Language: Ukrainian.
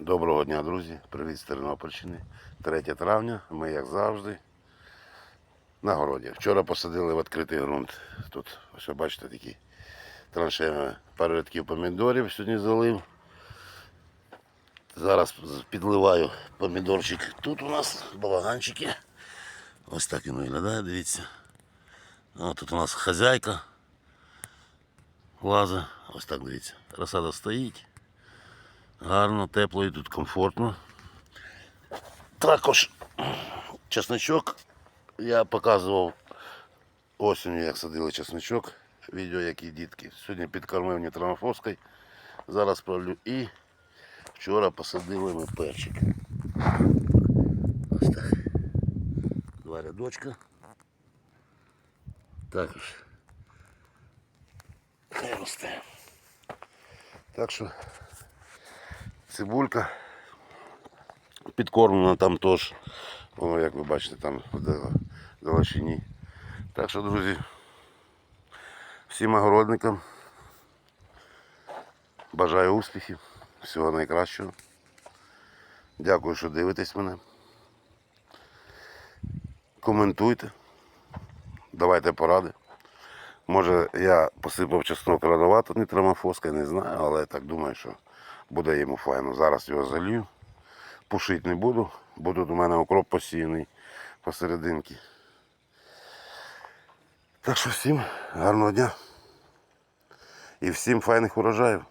Доброго дня, друзі. Привіт з Тернопільщини. 3 травня. Ми, як завжди, на городі. Вчора посадили в відкритий ґрунт. Тут, ось бачите, такі траншеями пару рядків помідорів сьогодні залив. Зараз підливаю помідорчик. Тут у нас балаганчики. Ось так він виглядає, дивіться. А тут у нас хазяйка лаза. Ось так дивіться. Розсада стоїть. Гарно, тепло і тут комфортно. Також чесничок. Я показував осінню, як садили чесничок. Відео, які дітки. Сьогодні підкормив нітромофоской. Зараз пролю і вчора посадили ми перчик. Ось так. Два рядочка. Також. Хай росте. Так що цибулька підкормлена там теж, воно, як ви бачите, там в дал- далечині. Так що, друзі, всім огородникам бажаю успіхів, всього найкращого. Дякую, що дивитесь мене. Коментуйте, давайте поради. Може я посипав чеснок рановато нітромофоска, не знаю, але так думаю, що буде йому файно. Зараз його залью. Пушити не буду, бо тут у мене укроп посіяний посерединки. Так що всім гарного дня і всім файних урожаїв.